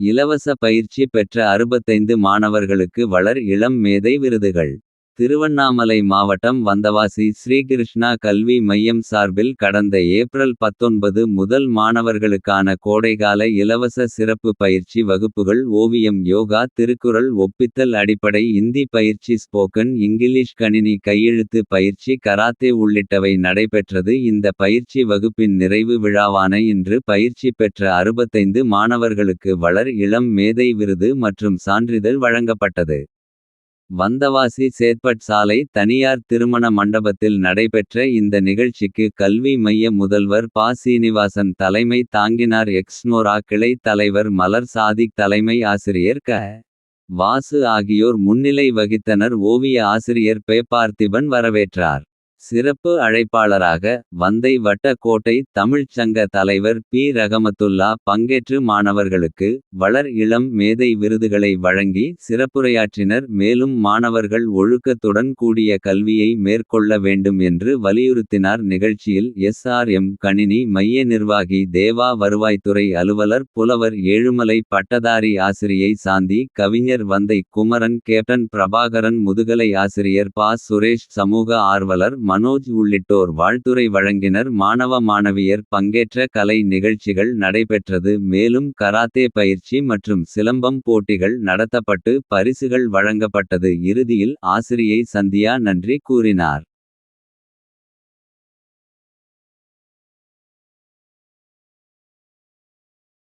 இலவச பயிற்சி பெற்ற 65 மாணவர்களுக்கு வளர் இளம் மேதை விருதுகள். திருவண்ணாமலை மாவட்டம் வந்தவாசி ஸ்ரீகிருஷ்ணா கல்வி மையம் சார்பில் கடந்த ஏப்ரல் 19 முதல் மாணவர்களுக்கான கோடைகால இலவச சிறப்பு பயிற்சி வகுப்புகள் ஓவியம் யோகா திருக்குறள் ஒப்பித்தல் அடிப்படை இந்தி பயிற்சி ஸ்போக்கன் இங்கிலீஷ் கணினி கையெழுத்து பயிற்சி கராத்தே உள்ளிட்டவை நடைபெற்றது இந்த பயிற்சி வகுப்பின் நிறைவு விழாவான இன்று பயிற்சி பெற்ற 65 மாணவர்களுக்கு வளர் இளம் மேதை விருது மற்றும் சான்றிதழ் வழங்கப்பட்டது. வந்தவாசி சேத்பட் சாலை தனியார் திருமண மண்டபத்தில் நடைபெற்ற இந்த நிகழ்ச்சிக்கு கல்வி மைய முதல்வர் ப. சீனிவாசன் தலைமை தாங்கினார். எக்ஸ்னோரா கிளை தலைவர் மலர் சாதிக் தலைமை ஆசிரியர் க. வாசு ஆகியோர் முன்னிலை வகித்தனர். ஓவிய ஆசிரியர் பே. பார்த்திபன் வரவேற்றார். சிறப்பு அழைப்பாளராக வந்தை வட்ட கோட்டை தமிழ்ச் சங்க தலைவர் பி. ரகமத்துல்லா பங்கேற்று மாணவர்களுக்கு வளர் இளம் மேதை விருதுகளை வழங்கி சிறப்புரையாற்றினர். மேலும் மாணவர்கள் ஒழுக்கத்துடன் கூடிய கல்வியை மேற்கொள்ள வேண்டும் என்று வலியுறுத்தினார். நிகழ்ச்சியில் எஸ். ஆர். எம். கணினி மைய நிர்வாகி தேவா வருவாய்த்துறை அலுவலர் புலவர் ஏழுமலை பட்டதாரி ஆசிரியை சாந்தி கவிஞர் வந்தை குமரன் கேப்டன் பிரபாகரன் முதுகலை ஆசிரியர் பா. சுரேஷ் சமூக ஆர்வலர் மனோஜ் உள்ளிட்டோர் வாழ்த்துரை வழங்கினர். மாணவ மாணவியர் பங்கேற்ற கலை நிகழ்ச்சிகள் நடைபெற்றது. மேலும் கராத்தே பயிற்சி மற்றும் சிலம்பம் போட்டிகள் நடத்தப்பட்டு பரிசுகள் வழங்கப்பட்டது. இறுதியில் ஆசிரியை சந்தியா நன்றி கூறினார்.